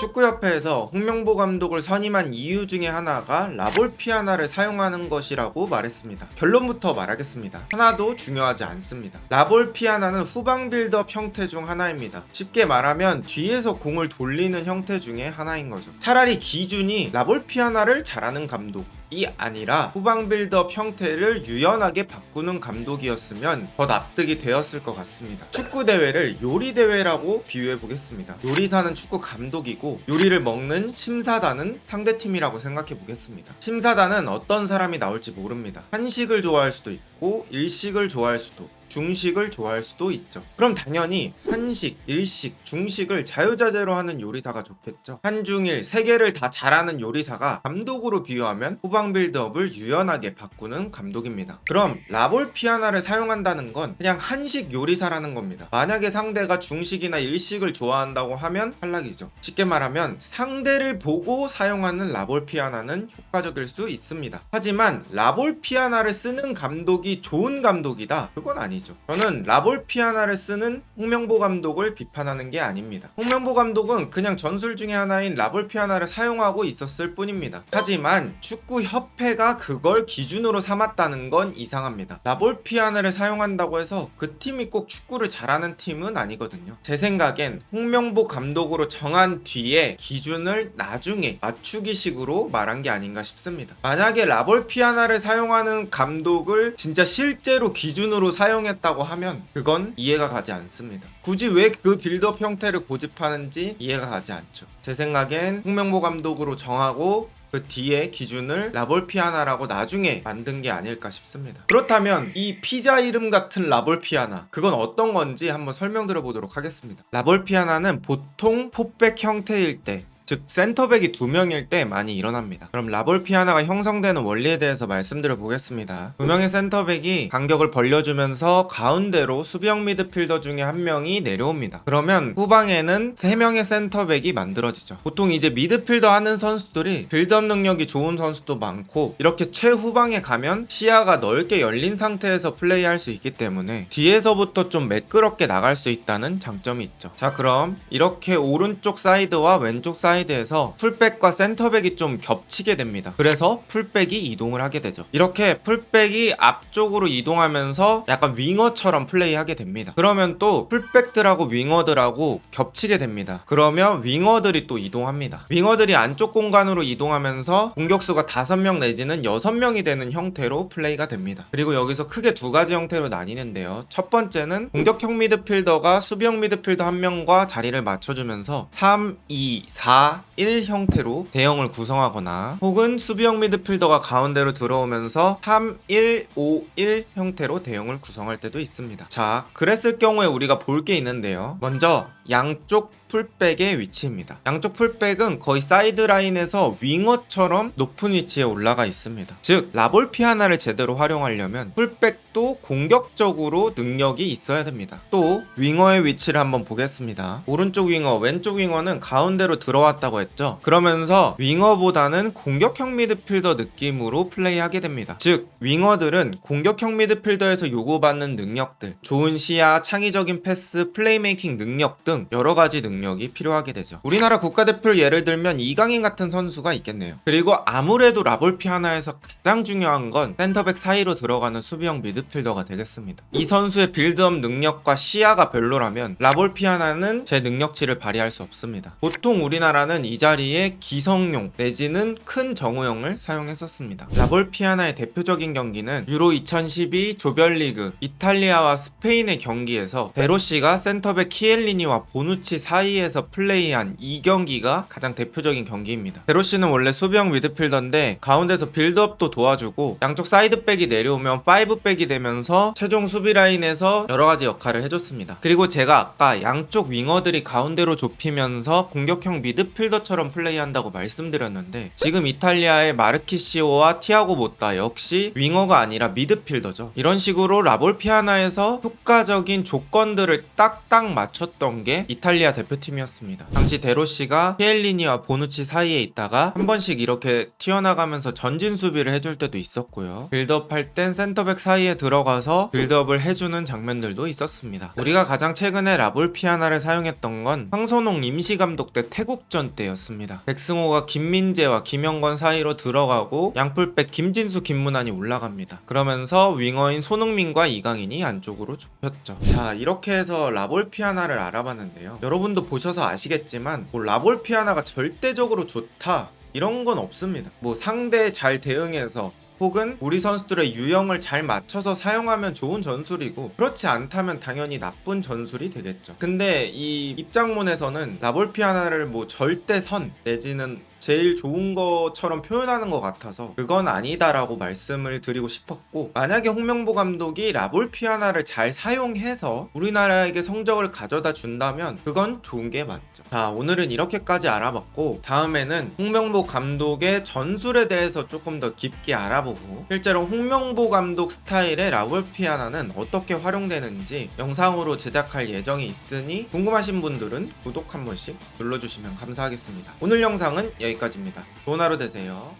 축구협회에서 홍명보 감독을 선임한 이유 중에 하나가 라볼 피아나를 사용하는 것이라고 말했습니다. 결론부터 말하겠습니다. 하나도 중요하지 않습니다. 라볼 피아나는 후방 빌드업 형태 중 하나입니다. 쉽게 말하면 뒤에서 공을 돌리는 형태 중에 하나인 거죠. 차라리 기준이 라볼 피아나를 잘하는 감독 이 아니라 후방 빌드업 형태를 유연하게 바꾸는 감독이었으면 더 납득이 되었을 것 같습니다. 축구 대회를 요리 대회라고 비유해 보겠습니다. 요리사는 축구 감독이고 요리를 먹는 심사단은 상대팀이라고 생각해 보겠습니다. 심사단은 어떤 사람이 나올지 모릅니다. 한식을 좋아할 수도 있고 일식을 좋아할 수도 중식을 좋아할 수도 있죠. 그럼 당연히 한식, 일식, 중식을 자유자재로 하는 요리사가 좋겠죠. 한중일 세 개를 다 잘하는 요리사가 감독으로 비유하면 후방 빌드업을 유연하게 바꾸는 감독입니다. 그럼 라볼 피아나를 사용한다는 건 그냥 한식 요리사라는 겁니다. 만약에 상대가 중식이나 일식을 좋아한다고 하면 탈락이죠. 쉽게 말하면 상대를 보고 사용하는 라볼 피아나는 효과적일 수 있습니다. 하지만 라볼 피아나를 쓰는 감독이 좋은 감독이다. 그건 아니죠. 저는 라볼 피아나를 쓰는 홍명보 감독을 비판하는 게 아닙니다. 홍명보 감독은 그냥 전술 중에 하나인 라볼 피아나를 사용하고 있었을 뿐입니다. 하지만 축구 협회가 그걸 기준으로 삼았다는 건 이상합니다. 라볼 피아나를 사용한다고 해서 그 팀이 꼭 축구를 잘하는 팀은 아니거든요. 제 생각엔 홍명보 감독으로 정한 뒤에 기준을 나중에 맞추기 식으로 말한 게 아닌가 싶습니다. 만약에 라볼 피아나를 사용하는 감독을 진짜 실제로 기준으로 사용 했다고 하면 그건 이해가 가지 않습니다. 굳이 왜 그 빌드업 형태를 고집하는지 이해가 가지 않죠. 제 생각엔 홍명보 감독으로 정하고 그 뒤에 기준을 라볼 피아나라고 나중에 만든 게 아닐까 싶습니다. 그렇다면 이 피자 이름 같은 라볼 피아나 그건 어떤 건지 한번 설명드려 보도록 하겠습니다. 라볼 피아나는 보통 포백 형태일 때 즉 센터백이 두 명일 때 많이 일어납니다. 그럼 라볼 피아나가 형성되는 원리에 대해서 말씀드려 보겠습니다. 두 명의 센터백이 간격을 벌려주면서 가운데로 수비형 미드필더 중에 한 명이 내려옵니다. 그러면 후방에는 세 명의 센터백이 만들어지죠. 보통 이제 미드필더 하는 선수들이 빌드업 능력이 좋은 선수도 많고 이렇게 최후방에 가면 시야가 넓게 열린 상태에서 플레이할 수 있기 때문에 뒤에서부터 좀 매끄럽게 나갈 수 있다는 장점이 있죠. 자 그럼 이렇게 오른쪽 사이드와 왼쪽 사이드 사이드에서 풀백과 센터백이 좀 겹치게 됩니다. 그래서 풀백이 이동을 하게 되죠. 이렇게 풀백이 앞쪽으로 이동하면서 약간 윙어처럼 플레이하게 됩니다. 그러면 또 풀백들하고 윙어들하고 겹치게 됩니다. 그러면 윙어들이 또 이동합니다. 윙어들이 안쪽 공간으로 이동하면서 공격수가 5명 내지는 6명이 되는 형태로 플레이가 됩니다. 그리고 여기서 크게 두 가지 형태로 나뉘는데요. 첫 번째는 공격형 미드필더가 수비형 미드필더 한 명과 자리를 맞춰주면서 3, 2, 4, 1 형태로 대형을 구성하거나 혹은 수비형 미드필더가 가운데로 들어오면서 3, 1, 5, 1 형태로 대형을 구성할 때도 있습니다. 자, 그랬을 경우에 우리가 볼 게 있는데요. 먼저 양쪽 풀백의 위치입니다. 양쪽 풀백은 거의 사이드 라인에서 윙어처럼 높은 위치에 올라가 있습니다. 즉 라볼 피아나를 제대로 활용하려면 풀백도 공격적으로 능력이 있어야 됩니다. 또 윙어의 위치를 한번 보겠습니다. 오른쪽 윙어, 왼쪽 윙어는 가운데로 들어왔다고 했죠. 그러면서 윙어보다는 공격형 미드필더 느낌으로 플레이하게 됩니다. 즉 윙어들은 공격형 미드필더에서 요구받는 능력들, 좋은 시야, 창의적인 패스, 플레이메이킹 능력 등 여러 가지 능력이 필요하게 되죠. 우리나라 국가대표를 예를 들면 이강인 같은 선수가 있겠네요. 그리고 아무래도 라볼피 하나에서 가장 중요한 건 센터백 사이로 들어가는 수비형 미드필더가 되겠습니다. 이 선수의 빌드업 능력과 시야가 별로라면 라볼피 하나는 제 능력치를 발휘할 수 없습니다. 보통 우리나라는 이 자리에 기성용 내지는 큰 정우영을 사용했었습니다. 라볼피 하나의 대표적인 경기는 유로 2012 조별리그 이탈리아와 스페인의 경기에서 베로시가 센터백 키엘리니와 보누치 사이에서 플레이한 이 경기가 가장 대표적인 경기입니다. 베로시는 원래 수비형 미드필더인데 가운데서 빌드업도 도와주고 양쪽 사이드백이 내려오면 5백이 되면서 최종 수비 라인에서 여러 가지 역할을 해줬습니다. 그리고 제가 아까 양쪽 윙어들이 가운데로 좁히면서 공격형 미드필더처럼 플레이한다고 말씀드렸는데 지금 이탈리아의 마르키시오와 티아고 모타 역시 윙어가 아니라 미드필더죠. 이런 식으로 라볼 피아나에서 효과적인 조건들을 딱딱 맞췄던 게 이탈리아 대표팀이었습니다. 당시 데로시가 피엘리니와 보누치 사이에 있다가 한 번씩 이렇게 튀어나가면서 전진 수비를 해줄 때도 있었고요. 빌드업 할 땐 센터백 사이에 들어가서 빌드업을 해주는 장면들도 있었습니다. 우리가 가장 최근에 라볼 피아나를 사용했던 건 황선홍 임시 감독 때 태국전 때였습니다. 백승호가 김민재와 김영건 사이로 들어가고 양풀백 김진수 김문환이 올라갑니다. 그러면서 윙어인 손흥민과 이강인이 안쪽으로 좁혔죠. 자 이렇게 해서 라볼 피아나를 알아봤는데 요. 여러분도 보셔서 아시겠지만 뭐 라볼 피아나가 절대적으로 좋다 이런 건 없습니다. 뭐 상대에 잘 대응해서 혹은 우리 선수들의 유형을 잘 맞춰서 사용하면 좋은 전술이고 그렇지 않다면 당연히 나쁜 전술이 되겠죠. 근데 이 입장문에서는 라볼피아나를 뭐 절대 선 내지는 제일 좋은 것처럼 표현하는 것 같아서 그건 아니다라고 말씀을 드리고 싶었고 만약에 홍명보 감독이 라볼피아나를 잘 사용해서 우리나라에게 성적을 가져다 준다면 그건 좋은 게 맞죠. 자 오늘은 이렇게까지 알아봤고 다음에는 홍명보 감독의 전술에 대해서 조금 더 깊게 알아보고 실제로 홍명보 감독 스타일의 라볼피아나는 어떻게 활용되는지 영상으로 제작할 예정이 있으니 궁금하신 분들은 구독 한 번씩 눌러주시면 감사하겠습니다. 오늘 영상은 여기까지입니다. 좋은 하루 되세요.